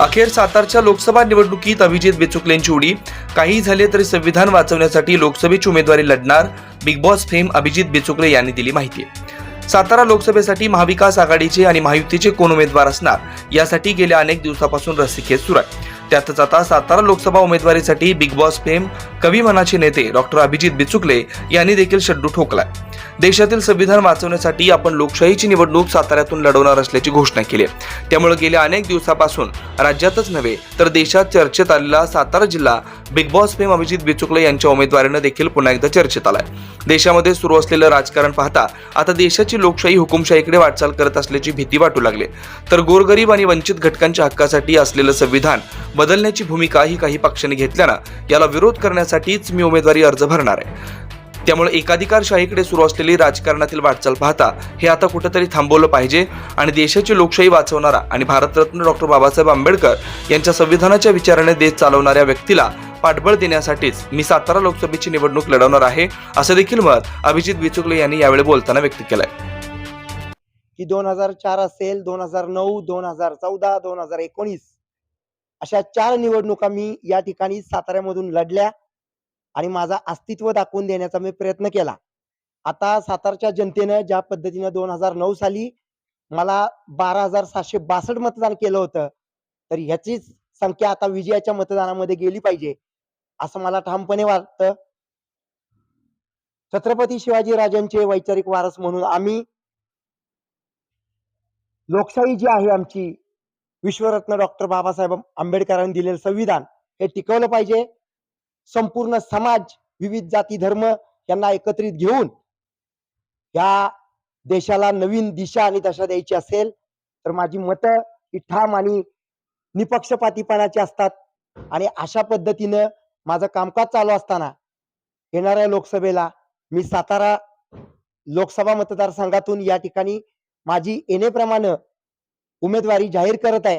अखेर सातारच्या लोकसभा निवडणुकीत अभिजित बेचुकलेंची उडी. काही झाले तरी संविधान वाचवण्यासाठी लोकसभेची उमेदवारी लढणार big boss fame Abhijit Bichukale यांनी दिली माहिती. सातारा लोकसभेसाठी महाविकास आघाडीचे आणि महायुतीचे कोण उमेदवार असणार? यासाठी गेल्या अनेक दिवसापासून रस्सीखेच सुरू आहे. त्यातच आता सातारा लोकसभा उमेदवारीसाठी बिग बॉस फेम कवी मनाचे नेते डॉक्टर अभिजित बिचुकले यांनी देखील शड्डू ठोकलाय. देशातील संविधान वाचवण्यासाठी आपण लोकशाहीची निवडणूक साताऱ्यातून लढवणार असल्याची घोषणा केली आहे. त्यामुळे गेल्या अनेक दिवसापासून राज्यातच नव्हे तर देशात चर्चेत आलेला सातारा जिल्हा big boss fame Abhijit Bichukale यांच्या उमेदवारीनं देखील पुन्हा एकदा चर्चेत आलाय. देशामध्ये सुरू असलेलं राजकारण पाहता आता देशाची लोकशाही हुकुमशाहीकडे वाटचाल करत असल्याची भीती वाटू लागली तर गोरगरीब आणि वंचित घटकांच्या हक्कासाठी असलेलं संविधान बदलण्याची भूमिकाही काही पक्षांनी घेतल्यानं याला विरोध करण्यासाठीच मी उमेदवारी अर्ज भरणार आहे. त्यामुळे एकाधिकारशाहीकडे सुरू असलेली राजकारणातील वाटचाल पाहता हे आता कुठेतरी थांबवलं पाहिजे आणि देशाची लोकशाही वाचवणारा आणि भारतरत्न डॉक्टर बाबासाहेब आंबेडकर यांच्या संविधानाच्या विचाराने देश चालवणाऱ्या व्यक्तीला पाठबळ देण्यासाठीच मी सातारा लोकसभेची निवडणूक लढवणार आहे असं देखील मत अभिजित बिचुकले यांनी यावेळी बोलताना व्यक्त केलंय. की दोन हजार चार असेल दोन हजार नऊ दोन हजार चौदा दोन हजार एकोणीस अशा चार निवडणुका मी या ठिकाणी साताऱ्यामधून लढल्या आणि माझा अस्तित्व दाखवून देण्याचा मी प्रयत्न केला. आता सातारच्या जनतेनं ज्या पद्धतीनं दोन हजार नऊ साली मला बारा हजार सातशे बासष्ट मतदान केलं होतं तर ह्याचीच संख्या आता विजयाच्या मतदानामध्ये गेली पाहिजे असं मला ठामपणे वाटतं. छत्रपती शिवाजी राजांचे वैचारिक वारस म्हणून आम्ही लोकशाही जी आहे आमची विश्वरत्न डॉक्टर बाबासाहेब आंबेडकरांनी दिलेलं संविधान हे टिकवलं पाहिजे. संपूर्ण समाज विविध जाती धर्म यांना एकत्रित घेऊन या देशाला नवीन दिशा आणि दशा द्यायची असेल तर माझी मतं ही ठाम आणि निपक्षपातीपणाची असतात. आणि अशा पद्धतीनं माझं कामकाज चालू असताना येणाऱ्या लोकसभेला मी सातारा लोकसभा मतदारसंघातून या ठिकाणी माझी येणेप्रमाणे उमेदवारी जाहीर करत आहे.